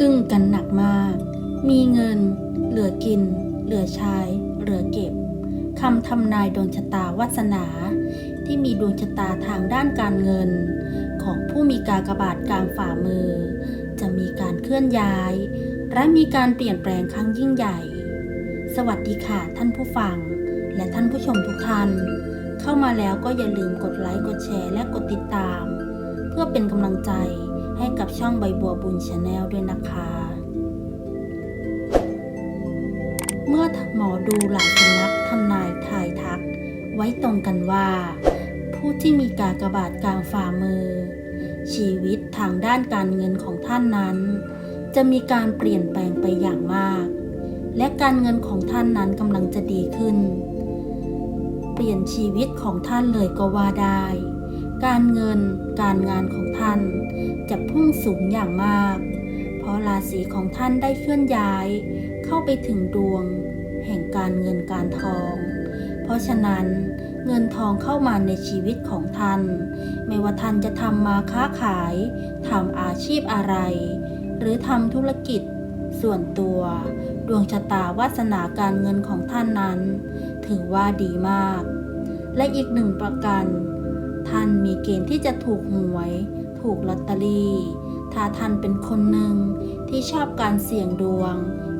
อึ้งกันหนักมาก มีเงิน เหลือกิน เหลือใช้ เหลือเก็บคำทำนายดวงชะตาวาสนา ที่มีดวงชะตาทางด้านการเงิน ของผู้มีกากบาทกลางฝ่ามือ จะมีการเคลื่อนย้าย และมีการเปลี่ยนแปลงครั้งยิ่งใหญ่ สวัสดีค่ะท่านผู้ฟัง และท่านผู้ชมทุกท่าน เข้ามาแล้วก็อย่าลืมกดไลค์กดแชร์และกดติดตาม เพื่อเป็นกำลังใจ ให้กับช่องใบบัวบุญชาแนลด้วยนะคะ เมื่อหมอดูหลายสำนักทำนายทายทัก ไว้ตรงกันว่า ผู้ที่มีกากบาทกลางฝ่ามือ ชีวิตทางด้านการเงินของท่านนั้น จะมีการเปลี่ยนแปลงไปอย่างมาก และการเงินของท่านนั้นกำลังจะดีขึ้น เปลี่ยนชีวิตของท่านเลยก็ว่าได้การเงินการงานของท่าน จะพุ่งสูงอย่างมาก เพราะราศีของท่านได้เคลื่อนย้าย เข้าไปถึงดวง แห่งการเงินการทอง เพราะฉะนั้นเงินทองเข้ามาในชีวิตของท่าน ไม่ว่าท่านจะทำมาค้าขายทำอาชีพอะไร หรือทำธุรกิจ ส่วนตัว ดวงชะตาวาสนาการเงินของท่านนั้น ถือว่าดีมาก และอีกหนึ่งประกัน ท่านมีเกณฑ์ที่จะถูกหวย ถูกลอตเตอรี่ ถ้าท่านเป็นคนหนึ่งที่ชอบการเสี่ยงดวง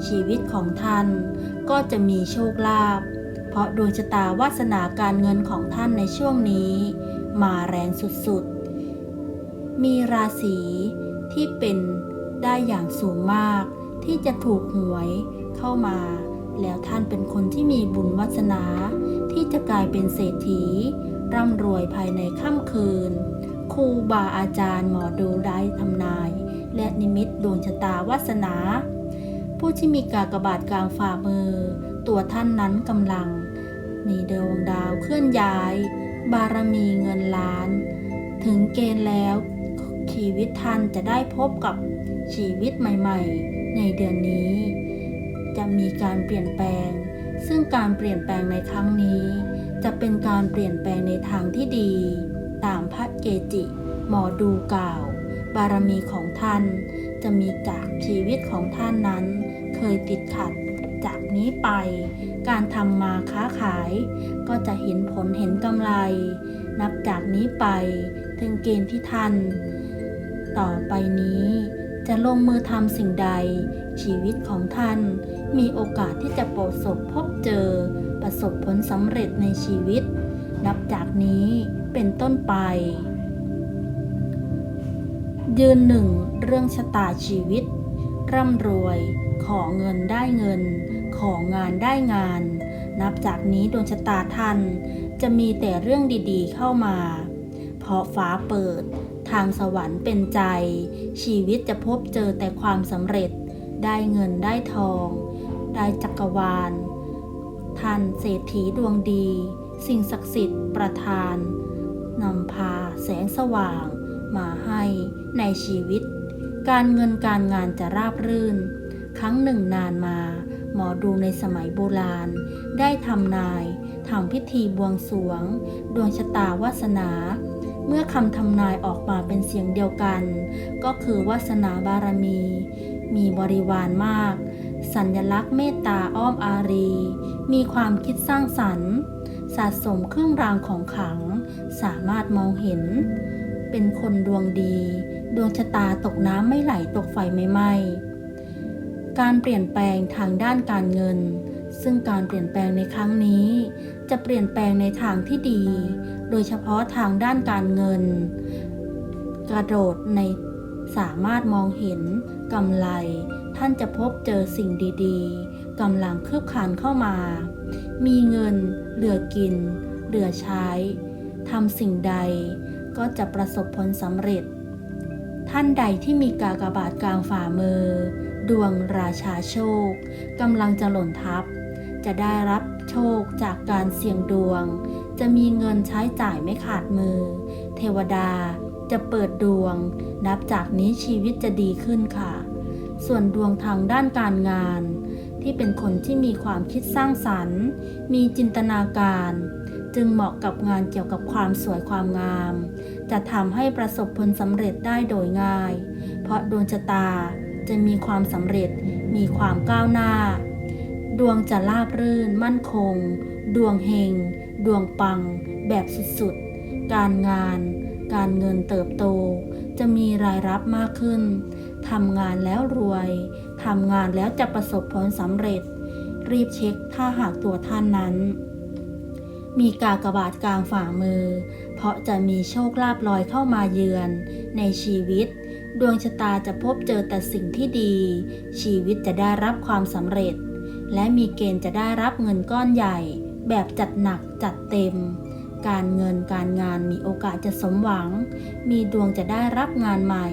ชีวิตของท่านก็จะมีโชคลาภ เพราะดวงชะตาวาสนาการเงินของท่านในช่วงนี้ มาแรงสุดๆ มีราศีที่เป็นได้อย่างสูงมาก ที่จะถูกหวยเข้ามา แล้วท่านเป็นคนที่มีบุญวาสนา ที่จะกลายเป็นเศรษฐีร่ำรวยภายในค่ำคืน ครูบาอาจารย์หมอดูได้ทำนาย และนิมิตดวงชะตาวาสนา ผู้ที่มีกากบาทกลางฝ่ามือ ตัวท่านนั้นกำลัง มีดวงดาวเคลื่อนย้าย บารมีเงินล้าน ถึงเกณฑ์แล้วชีวิตท่านจะได้พบกับชีวิตใหม่ ๆ ในเดือนนี้ จะมีการเปลี่ยนแปลง ซึ่งการเปลี่ยนแปลงในครั้งนี้ จะเป็นการเปลี่ยนแปลงในทางที่ดี ตามพระเกจิ หมอดูกล่าว บารมีของท่าน จะมีจากชีวิตของท่านนั้น เคยติดขัดจากนี้ไป การทำมาค้าขาย ก็จะเห็นผลเห็นกำไร นับจากนี้ไป ถึงเกณฑ์ที่ท่าน ต่อไปนี้จะลงมือทำสิ่งใด ชีวิตของท่าน มีโอกาสที่จะประสบพบเจอ ประสบผลสำเร็จในชีวิต นับจากนี้เป็นต้นไป ยืนหนึ่งเรื่องชะตาชีวิต ร่ำรวย ขอเงินได้เงิน ของงานได้งาน นับจากนี้ดวงชะตาท่านจะมีแต่เรื่องดีๆเข้ามา เพราะฟ้าเปิด ทางสวรรค์เป็นใจ ชีวิตจะพบเจอแต่ความสำเร็จ ได้เงินได้ทอง ได้จักรวาล ท่านเศรษฐีดวงดี สิ่งศักดิ์สิทธิ์ประทานนำพาแสงสว่าง มาให้ในชีวิต การเงินการงานจะราบรื่น ครั้งหนึ่งนานมา หมอดูในสมัยโบราณ ได้ทำนายทำพิธีบวงสรวง ดวงชะตาวาสนา เมื่อคำทำนายออกมาเป็นเสียงเดียวกัน ก็คือวาสนาบารมี มีบริวารมาก สัญลักษณ์เมตตาอ้อมอารี มีความคิดสร้างสรรค์ สะสมเครื่องรางของขลัง สามารถมองเห็น เป็นคนดวงดี ดวงชะตาตกน้ำไม่ไหลตกไฟไม่ไหม้การเปลี่ยนแปลงทางด้านการเงิน ซึ่งการเปลี่ยนแปลงในครั้งนี้ จะเปลี่ยนแปลงในทางที่ดี โดยเฉพาะทางด้านการเงิน กระโดดในสามารถมองเห็นกำไร ท่านจะพบเจอสิ่งดี ๆ กำลังคืบคลานเข้ามา มีเงิน เหลือกิน เหลือใช้ ทำสิ่งใดก็จะประสบผลสำเร็จ ท่านใดที่มีกากบาทกลางฝ่ามือ ดวงราชาโชคกำลังจะหล่นทับ จะได้รับโชคจากการเสี่ยงดวง จะมีเงินใช้จ่ายไม่ขาดมือ เทวดาจะเปิดดวง นับจากนี้ชีวิตจะดีขึ้นค่ะ ส่วนดวงทางด้านการงาน ที่เป็นคนที่มีความคิดสร้างสรรค์ มีจินตนาการ จึงเหมาะกับงานเกี่ยวกับความสวยความงาม จะทำให้ประสบผลสำเร็จได้โดยง่าย เพราะดวงชะตาจะมีความสำเร็จ มีความก้าวหน้า ดวงจะราบรื่น มั่นคง ดวงเฮง ดวงปัง แบบสุดๆ การงาน การเงินเติบโต จะมีรายรับมากขึ้น ทำงานแล้วรวย ทำงานแล้วจะประสบผลสำเร็จ รีบเช็คถ้าหากตัวท่านนั้น มีกากบาทกลางฝ่ามือ เพราะจะมีโชคลาภลอยเข้ามาเยือน ในชีวิต ดวงชะตาจะพบเจอแต่สิ่งที่ดี ชีวิตจะได้รับความสำเร็จ และมีเกณฑ์จะได้รับเงินก้อนใหญ่ แบบจัดหนักจัดเต็ม การเงินการงานมีโอกาสจะสมหวัง มีดวงจะได้รับงานใหม่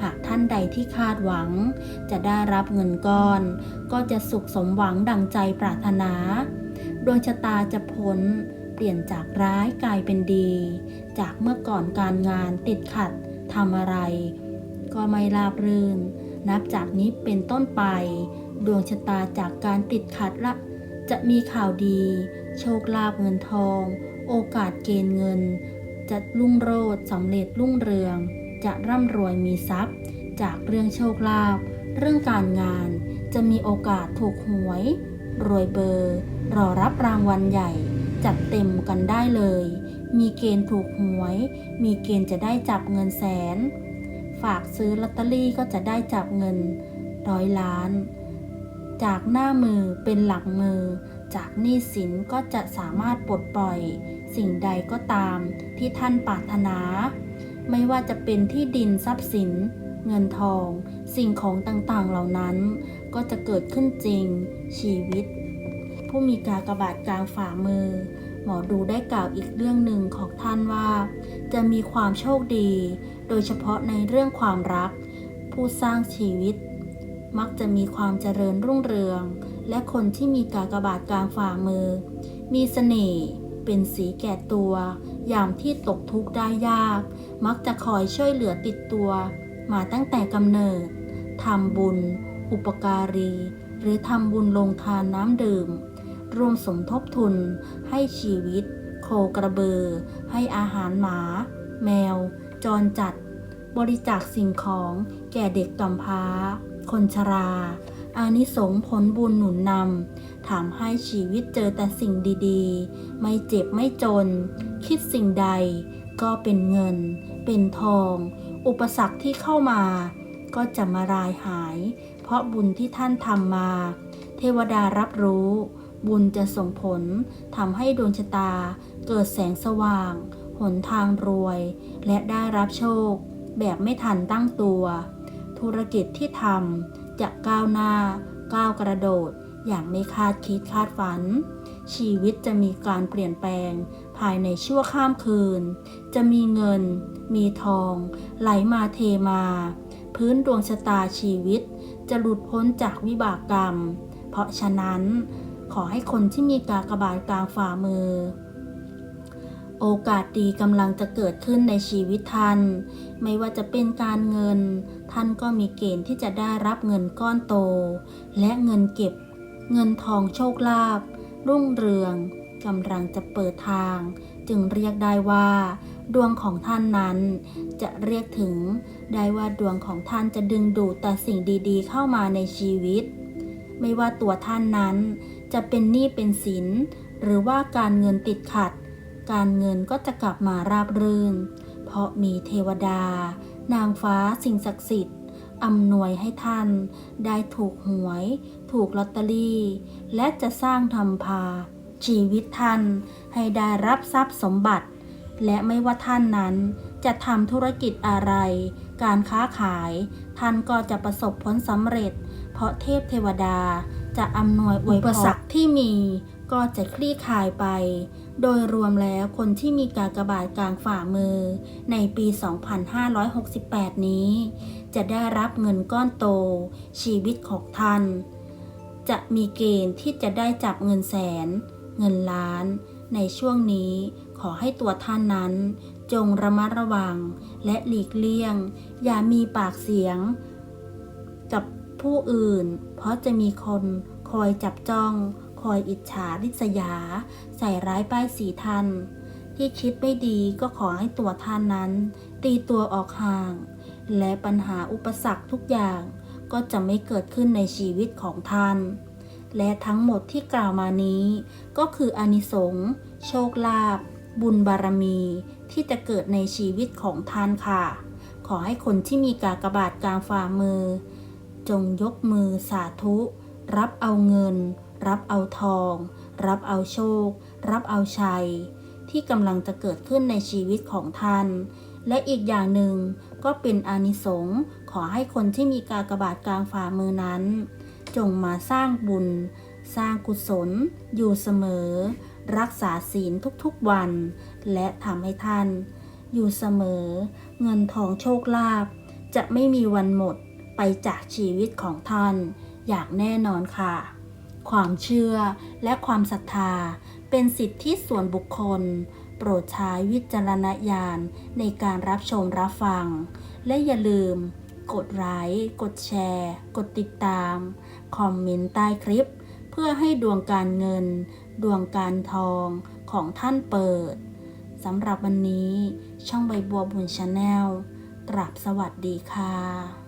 หากท่านใดที่คาดหวัง จะได้รับเงินก้อน ก็จะสุขสมหวังดังใจปรารถนา ดวงชะตาจะพ้นเปลี่ยนจากร้ายกลายเป็นดี จากเมื่อก่อนการงานติดขัดทำอะไร ก็ไม่ราบรื่น นับจากนี้เป็นต้นไป ดวงชะตาจากการติดขัดละ จะมีข่าวดี โชคลาภเงินทอง โอกาสเกณฑ์เงิน จะรุ่งโรจน์สำเร็จรุ่งเรือง จะร่ำรวยมีทรัพย์ จากเรื่องโชคลาภเรื่องการงาน จะมีโอกาสถูกหวย รวยเบอร์ รอรับรางวัลใหญ่ จัดเต็มกันได้เลย มีเกณฑ์ถูกหวย มีเกณฑ์จะได้จับเงินแสน ฝากซื้อลอตเตอรี่ก็จะได้จับเงินร้อยล้าน จากหน้ามือเป็นหลังมือ จากหนี้สินก็จะสามารถปลดปล่อย สิ่งใดก็ตามที่ท่านปรารถนา ไม่ว่าจะเป็นที่ดินทรัพย์สิน เงินทอง สิ่งของต่างๆเหล่านั้น ก็จะเกิดขึ้นจริง ชีวิต ผู้มีกากบาทกลางฝ่ามือ หมอดูได้กล่าวอีกเรื่องหนึ่งของท่านว่า จะมีความโชคดี โดยเฉพาะในเรื่องความรัก ผู้สร้างชีวิต มักจะมีความเจริญรุ่งเรือง และคนที่มีกากบาทกลางฝ่ามือ มีเสน่ห์ เป็นสีแก่ตัว ยามที่ตกทุกข์ได้ยาก มักจะคอยช่วยเหลือติดตัว มาตั้งแต่กำเนิดทำบุญ อุปการี หรือทำบุญลงทานน้ำดื่มรวมสมทบทุน ให้ชีวิต โคกระเบือ ให้อาหารหมา แมว จรจัด บริจาคสิ่งของแก่เด็กกำพร้า คนชรา อานิสงส์ผลบุญหนุนนำทำให้ชีวิตเจอแต่สิ่งดีๆ ไม่เจ็บไม่จน คิดสิ่งใด ก็เป็นเงิน เป็นทอง อุปสรรคที่เข้ามา ก็จะมารายหาย เพราะบุญที่ท่านทำมา เทวดารับรู้ บุญจะส่งผลทำให้ดวงชะตา เกิดแสงสว่าง หนทางรวย และได้รับโชค แบบไม่ทันตั้งตัว ธุรกิจที่ทำ จะก้าวหน้า ก้าวกระโดด อย่างไม่คาดคิดคาดฝัน ชีวิตจะมีการเปลี่ยนแปลง ภายในชั่วข้ามคืน จะมีเงิน มีทอง ไหลมาเทมา พื้นดวงชะตาชีวิต จะหลุดพ้นจากวิบากกรรม เพราะฉะนั้น ขอให้คนที่มีกากบาทกลางฝ่ามือ โอกาสดีกำลังจะเกิดขึ้นในชีวิตท่าน ไม่ว่าจะเป็นการเงิน ท่านก็มีเกณฑ์ที่จะได้รับเงินก้อนโต และเงินเก็บ เงินทองโชคลาภรุ่งเรืองกำลังจะเปิดทาง จึงเรียกได้ว่า ดวงของท่านนั้น จะเรียกถึง ได้ว่าดวงของท่านจะดึงดูดแต่สิ่งดีๆ เข้ามาในชีวิต ไม่ว่าตัวท่านนั้น จะเป็นหนี้เป็นสิน หรือว่าการเงินติดขัด การเงินก็จะกลับมาราบรื่น เพราะมีเทวดา นางฟ้าสิ่งศักดิ์สิทธิ์อำนวยให้ท่าน ได้ถูกหวย ถูกลอตเตอรี่ และจะสร้างทำพา ชีวิตท่านให้ได้รับทรัพย์สมบัติ และไม่ว่าท่านนั้นจะทำธุรกิจอะไร การค้าขาย ท่านก็จะประสบผลสำเร็จ เพราะเทพเทวดาจะอำนวยอวยพรที่มี ก็จะคลี่คลายไป โดยรวมแล้วคนที่มีกากบาทกลางฝ่ามือในปี 2568 นี้ จะได้รับเงินก้อนโต ชีวิตของท่าน จะมีเกณฑ์ที่จะได้จับเงินแสน เงินล้าน ในช่วงนี้ขอให้ตัวท่านนั้น จงระมัดระวังและหลีกเลี่ยง อย่ามีปากเสียง กับผู้อื่น เพราะจะมีคนคอยจับจ้อง คอยอิจฉาริษยา ใส่ร้ายป้ายสีท่าน ที่คิดไม่ดีก็ขอให้ตัวท่านนั้น ตีตัวออกห่าง และปัญหาอุปสรรคทุกอย่างก็จะไม่เกิดขึ้นในชีวิตของท่าน และทั้งหมดที่กล่าวมานี้ ก็คืออนิสงส์โชคลาภบุญบารมีที่จะเกิดในชีวิตของท่านค่ะ ขอให้คนที่มีกากบาทกลางฝ่ามือ จงยกมือสาธุ รับเอาเงิน รับเอาทอง รับเอาโชค รับเอาชัย ที่กำลังจะเกิดขึ้นในชีวิตของท่าน และอีกอย่างหนึ่งก็เป็นอานิสงส์ขอให้คนที่มีกากบาทกลางฝ่ามือนั้น จงมาสร้างบุญ สร้างกุศล อยู่เสมอ รักษาศีลทุกๆวัน และทำให้ท่าน อยู่เสมอ เงินทองโชคลาภจะไม่มีวันหมดไปจากชีวิตของท่าน อย่างแน่นอนค่ะ ความเชื่อและความศรัทธา เป็นสิทธิส่วนบุคคล โปรดใช้วิจารณญาณในการรับชมรับฟัง และอย่าลืม กดไลค์กดแชร์ กดติดตาม คอมเมนต์ใต้คลิป เพื่อให้ดวงการเงิน ดวงการทองของท่านเปิดสำหรับวันนี้ช่องใบบัวบุญชาแนลตรับสวัสดีค่ะ